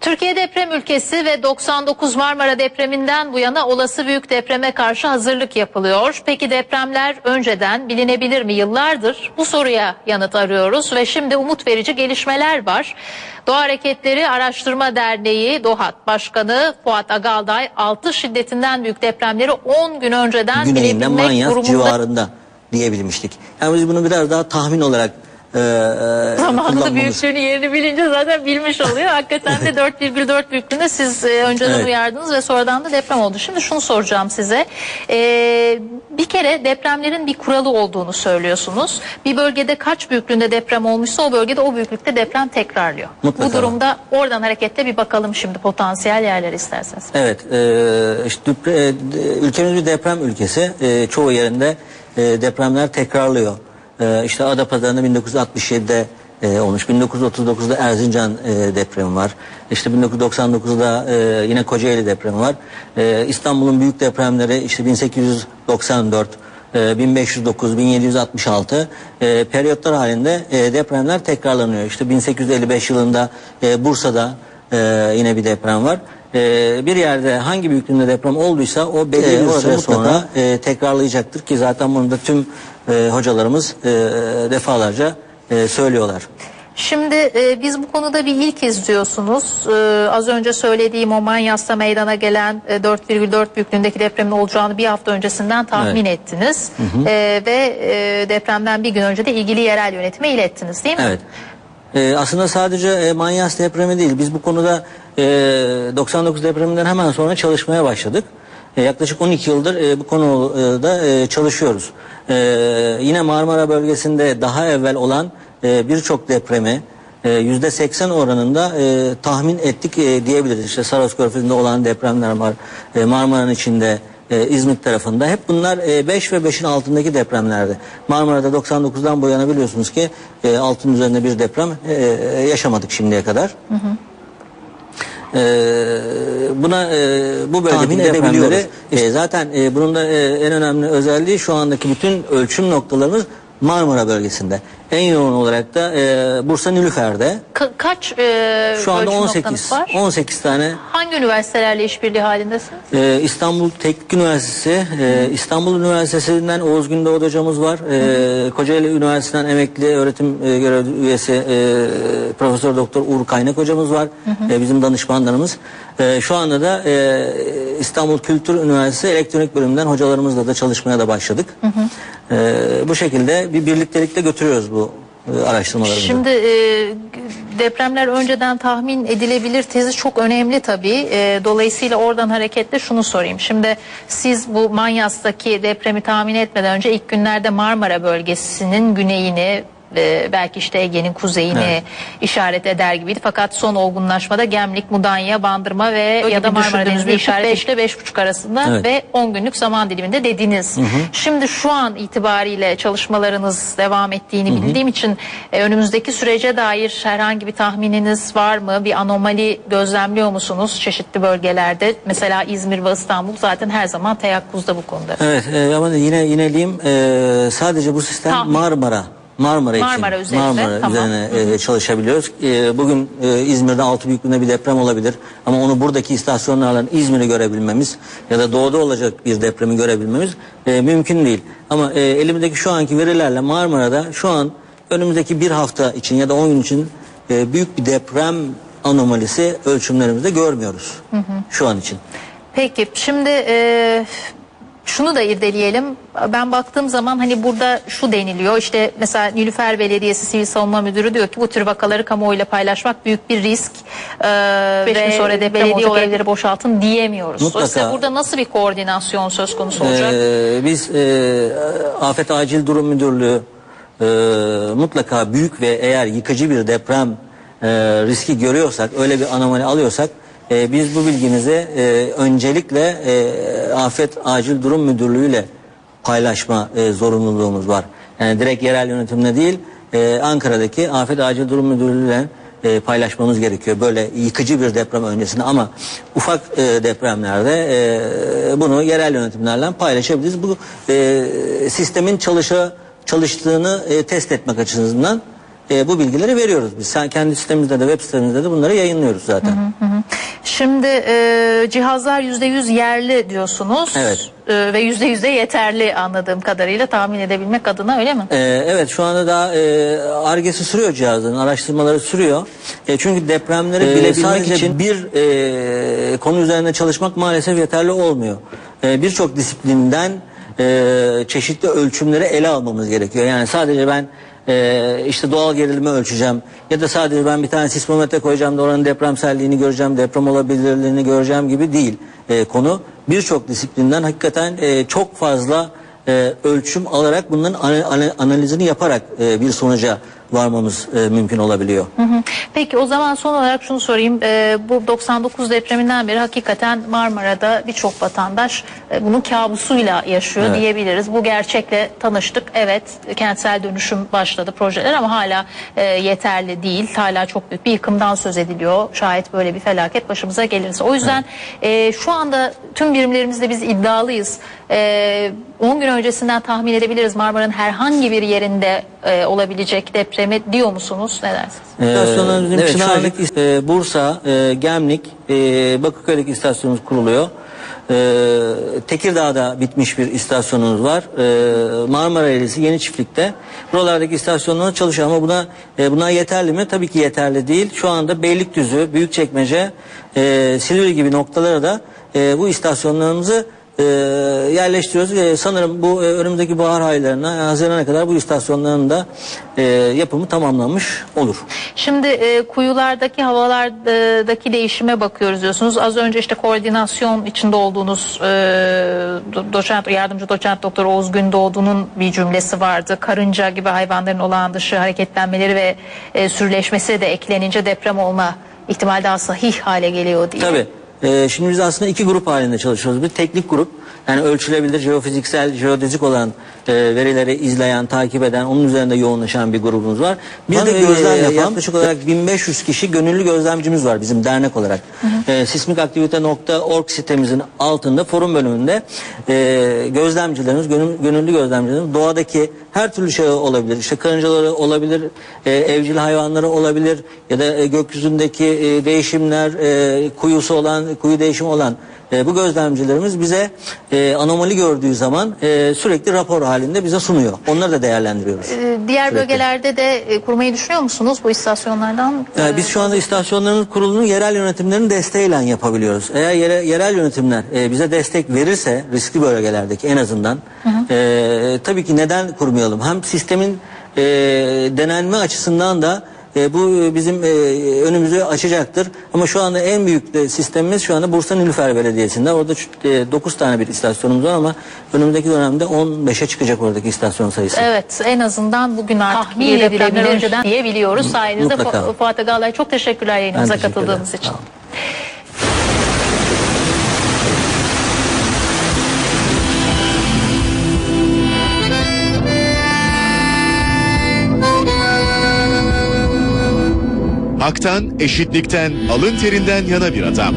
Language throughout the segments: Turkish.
Türkiye deprem ülkesi ve 99 Marmara depreminden bu yana olası büyük depreme karşı hazırlık yapılıyor. Peki depremler önceden bilinebilir mi? Yıllardır bu soruya yanıt arıyoruz ve şimdi umut verici gelişmeler var. Doğa Hareketleri Araştırma Derneği DOHAT Başkanı Fuat Agalday 6 şiddetinden büyük depremleri 10 gün önceden güneyinde bilebilmek Manyas durumunda. civarında diyebilmiştik. Yani biz bunu biraz daha tahmin olarak e, e, Zamanında büyüklüğünü yerini bilince zaten bilmiş oluyor. Hakikaten de 4,4 büyüklüğünde siz e, önceden Evet. uyardınız ve sonradan da deprem oldu. Şimdi şunu soracağım size. Ee, bir kere depremlerin bir kuralı olduğunu söylüyorsunuz. Bir bölgede kaç büyüklüğünde deprem olmuşsa o bölgede o büyüklükte deprem tekrarlıyor. Mutlaka. Bu durumda oradan hareketle bir bakalım şimdi potansiyel yerler isterseniz. Evet, e, işte e, ülkemiz bir deprem ülkesi. E, çoğu yerinde e, depremler tekrarlıyor. E, işte Adapazarı'nda 1967'de e, olmuş. 1939'da Erzincan e, depremi var. İşte 1999'da e, yine Kocaeli depremi var. E, İstanbul'un büyük depremleri işte 1894, e, 1509, 1766 e, periyotlar halinde e, depremler tekrarlanıyor. İşte 1855 yılında e, Bursa'da e, yine bir deprem var. E, bir yerde hangi büyüklüğünde deprem olduysa o belli E, bir süre sonra e, tekrarlayacaktır ki zaten bunu da tüm e, hocalarımız e, defalarca e, söylüyorlar. Şimdi e, biz bu konuda bir ilk izliyorsunuz. E, az önce söylediğim o Manyas'ta meydana gelen e, 4,4 büyüklüğündeki depremin olacağını bir hafta öncesinden tahmin Evet. ettiniz. E, ve e, depremden bir gün önce de ilgili yerel yönetime ilettiniz değil mi? Evet. Ee, aslında sadece e, Manyas depremi değil. Biz bu konuda e, 99 depreminden hemen sonra çalışmaya başladık. E, yaklaşık 12 yıldır e, bu konuda e, çalışıyoruz. E, yine Marmara bölgesinde daha evvel olan e, birçok depremi e, %80 oranında e, tahmin ettik e, diyebiliriz. İşte Saros Körfezi'nde olan depremler var. E, Marmara'nın içinde e, İzmit tarafında. Hep bunlar 5 ve 5'in altındaki depremlerdi. Marmara'da 99'dan bu yana biliyorsunuz ki e, altın üzerinde bir deprem e, yaşamadık şimdiye kadar. E, buna e, bu bölgedeki Tahmin depremleri e, zaten e, bunun da e, en önemli özelliği şu andaki bütün ölçüm noktalarımız Marmara bölgesinde. En yoğun olarak da e, Bursa Nilüfer'de. Ka- kaç e, Şu anda ölçüm 18 noktanız var? 18 tane Hangi üniversitelerle işbirliği halindesiniz? Ee, İstanbul Teknik Üniversitesi, e, İstanbul Üniversitesi'nden Oğuz Gündoğdu hocamız var. Ee, Kocaeli Üniversitesi'nden emekli öğretim e, görev üyesi e, Profesör Doktor Uğur Kaynak hocamız var. E, bizim danışmanlarımız. E, şu anda da e, İstanbul Kültür Üniversitesi Elektronik Bölümünden hocalarımızla da çalışmaya da başladık. E, bu şekilde bir birliktelikle götürüyoruz bu e, araştırmalarımızı. Şimdi e, depremler önceden tahmin edilebilir tezi çok önemli tabii. E, dolayısıyla oradan hareketle şunu sorayım. Şimdi siz bu Manyas'taki depremi tahmin etmeden önce ilk günlerde Marmara bölgesinin güneyini e, belki işte Ege'nin kuzeyini Evet. işaret eder gibiydi. Fakat son olgunlaşmada Gemlik, Mudanya, Bandırma ve ya da Marmara Denizi işaret 5 ile 5,5 arasında Evet. ve 10 günlük zaman diliminde dediniz. Şimdi şu an itibariyle çalışmalarınız devam ettiğini bildiğim için e, önümüzdeki sürece dair herhangi bir tahmininiz var mı? Bir anomali gözlemliyor musunuz çeşitli bölgelerde? Mesela İzmir ve İstanbul zaten her zaman teyakkuzda bu konuda. Evet e, ama yine yineleyeyim e, sadece bu sistem Tahmin. Marmara Marmara için Marmara üzerinde, Marmara tamam. üzerine e, çalışabiliyoruz. E, bugün e, İzmir'de 6 büyüklüğünde bir deprem olabilir ama onu buradaki istasyonlarla İzmir'i görebilmemiz ya da doğuda olacak bir depremi görebilmemiz e, mümkün değil. Ama e, elimdeki şu anki verilerle Marmara'da şu an önümüzdeki bir hafta için ya da 10 gün için e, büyük bir deprem anomalisi ölçümlerimizde görmüyoruz şu an için. Peki şimdi e, şunu da irdeleyelim. Ben baktığım zaman hani burada şu deniliyor işte mesela Nilüfer Belediyesi Sivil Savunma Müdürü diyor ki bu tür vakaları kamuoyuyla paylaşmak büyük bir risk. E, Beş gün sonra deprem belediye olacak. evleri boşaltın diyemiyoruz. Mutlaka. Dolayısıyla burada nasıl bir koordinasyon söz konusu olacak? Ee, biz e, Afet Acil Durum Müdürlüğü e, mutlaka büyük ve eğer yıkıcı bir deprem e, riski görüyorsak, öyle bir anomali alıyorsak e, biz bu bilgimizi e, öncelikle e, Afet Acil Durum Müdürlüğü ile paylaşma e, zorunluluğumuz var. Yani direkt yerel yönetimle değil, e, Ankara'daki Afet Acil Durum Müdürlüğü ile e, paylaşmamız gerekiyor. Böyle yıkıcı bir deprem öncesinde ama ufak e, depremlerde e, bunu yerel yönetimlerle paylaşabiliriz. Bu e, sistemin çalışa, çalıştığını e, test etmek açısından e, bu bilgileri veriyoruz biz. Sen kendi sitemizde de web sitemizde de bunları yayınlıyoruz zaten. Şimdi e, cihazlar %100 yerli diyorsunuz. Evet. E, ve %100 de yeterli anladığım kadarıyla tahmin edebilmek adına öyle mi? Ee, evet şu anda daha e, argesi sürüyor cihazın, araştırmaları sürüyor. E, çünkü depremleri bilebilmek sadece için bir e, konu üzerinde çalışmak maalesef yeterli olmuyor. E, Birçok disiplinden e, çeşitli ölçümleri ele almamız gerekiyor. Yani sadece ben e, işte doğal gerilimi ölçeceğim ya da sadece ben bir tane sismometre koyacağım da oranın depremselliğini göreceğim, deprem olabilirliğini göreceğim gibi değil e, konu. Birçok disiplinden hakikaten e, çok fazla e, ölçüm alarak bunların ana- ana- analizini yaparak e, bir sonuca varmamız e, mümkün olabiliyor. Hı hı. Peki o zaman son olarak şunu sorayım. Ee, bu 99 depreminden beri hakikaten Marmara'da birçok vatandaş e, bunun kabusuyla yaşıyor Evet. diyebiliriz. Bu gerçekle tanıştık. Evet kentsel dönüşüm başladı projeler ama hala e, yeterli değil. Hala çok büyük bir yıkımdan söz ediliyor. Şayet böyle bir felaket başımıza gelirse. O yüzden e, şu anda tüm birimlerimizde biz iddialıyız. E, 10 gün öncesinden tahmin edebiliriz Marmara'nın herhangi bir yerinde e, olabilecek depremi diyor musunuz? Ne dersiniz? İstasyonlarımız bizim evet, Çınarlık, e, Bursa, e, Gemlik, e, Bakırköy'deki istasyonumuz kuruluyor. E, Tekirdağ'da bitmiş bir istasyonumuz var. E, Marmara Eylesi Yeni Çiftlik'te. Buralardaki istasyonlar çalışıyor ama buna e, buna yeterli mi? Tabii ki yeterli değil. Şu anda Beylikdüzü, Büyükçekmece, e, Silivri gibi noktalara da e, bu istasyonlarımızı e, yerleştiriyoruz. E, sanırım bu e, önümüzdeki bahar aylarına, Haziran'a kadar bu istasyonların da e, yapımı tamamlanmış olur. Şimdi e, kuyulardaki havalardaki değişime bakıyoruz diyorsunuz. Az önce işte koordinasyon içinde olduğunuz e, do- doçent, yardımcı doçent doktor Oğuz Gündoğdu'nun bir cümlesi vardı. Karınca gibi hayvanların olağan dışı hareketlenmeleri ve e, sürüleşmesi de eklenince deprem olma ihtimali daha sahih hale geliyor diye. Tabii. Ee, şimdi biz aslında iki grup halinde çalışıyoruz. Bir teknik grup. Yani ölçülebilir, jeofiziksel, jeodezik olan e, verileri izleyen, takip eden, onun üzerinde yoğunlaşan bir grubumuz var. Bir de gözlem e, yapan? yaklaşık olarak 1500 kişi gönüllü gözlemcimiz var bizim dernek olarak. E, sismikaktivite.org sitemizin altında forum bölümünde e, gözlemcilerimiz, gönül- gönüllü gözlemcilerimiz doğadaki her türlü şey olabilir. İşte karıncaları olabilir, e, evcil hayvanları olabilir ya da e, gökyüzündeki e, değişimler, e, kuyusu olan, kuyu değişimi olan e, bu gözlemcilerimiz bize e, anomali gördüğü zaman e, sürekli rapor halinde bize sunuyor. Onları da değerlendiriyoruz. E, Diğer Sürekli. bölgelerde de e, kurmayı düşünüyor musunuz bu istasyonlardan? Yani biz şu anda istasyonların kurulunu yerel yönetimlerin desteğiyle yapabiliyoruz. Eğer yere- yerel yönetimler e, bize destek verirse riskli bölgelerdeki en azından e, tabii ki neden kurmayalım? Hem sistemin e, denenme açısından da e, bu bizim e, önümüzü açacaktır. Ama şu anda en büyük de sistemimiz şu anda Bursa Nilüfer Belediyesi'nde. Orada 9 tane bir istasyonumuz var ama önümüzdeki dönemde 15'e çıkacak oradaki istasyon sayısı. Evet en azından bugün artık Tahmin iyi depremler önceden diyebiliyoruz. Sayenizde Mutlaka. Fu- Fuat Agalay çok teşekkürler yayınımıza teşekkür katıldığınız için. Sağ Haktan, eşitlikten, alın terinden yana bir adam.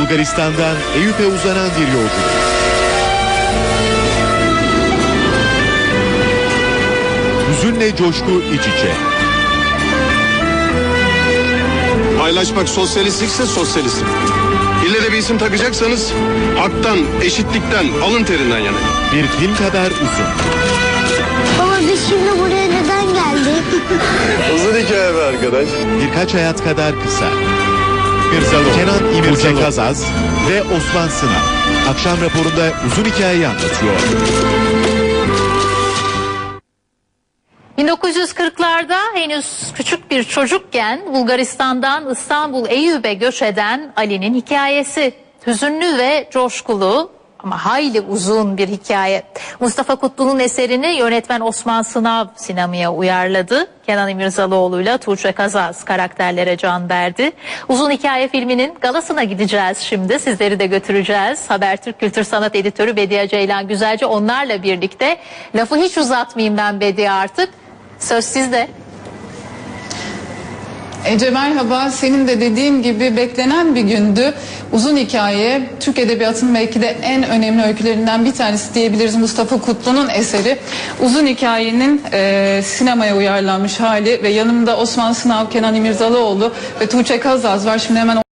Bulgaristan'dan Eyüp'e uzanan bir yolculuk. Hüzünle coşku iç içe. Paylaşmak sosyalistlikse sosyalistim. İsim takacaksanız haktan, eşitlikten, alın terinden yana. Bir film kadar uzun. Baba biz şimdi buraya neden geldik? Uzun hikaye be arkadaş. Birkaç hayat kadar kısa. Mirzalı, Kenan İmirza Kazaz ve Osman Sınav. Akşam raporunda uzun hikayeyi anlatıyor. 1940'larda henüz küçük bir çocukken Bulgaristan'dan İstanbul Eyüp'e göç eden Ali'nin hikayesi. Hüzünlü ve coşkulu ama hayli uzun bir hikaye. Mustafa Kutlu'nun eserini yönetmen Osman Sınav sinemaya uyarladı. Kenan İmirzalıoğlu'yla Tuğçe Kazaz karakterlere can verdi. Uzun hikaye filminin galasına gideceğiz şimdi. Sizleri de götüreceğiz. Habertürk Kültür Sanat Editörü Bediye Ceylan Güzelce onlarla birlikte. Lafı hiç uzatmayayım ben Bediye artık. Söz sizde. Ece merhaba. Senin de dediğin gibi beklenen bir gündü. Uzun hikaye. Türk Edebiyatı'nın belki de en önemli öykülerinden bir tanesi diyebiliriz. Mustafa Kutlu'nun eseri. Uzun hikayenin e, sinemaya uyarlanmış hali ve yanımda Osman Sınav, Kenan İmirzalıoğlu ve Tuğçe Kazaz var. Şimdi hemen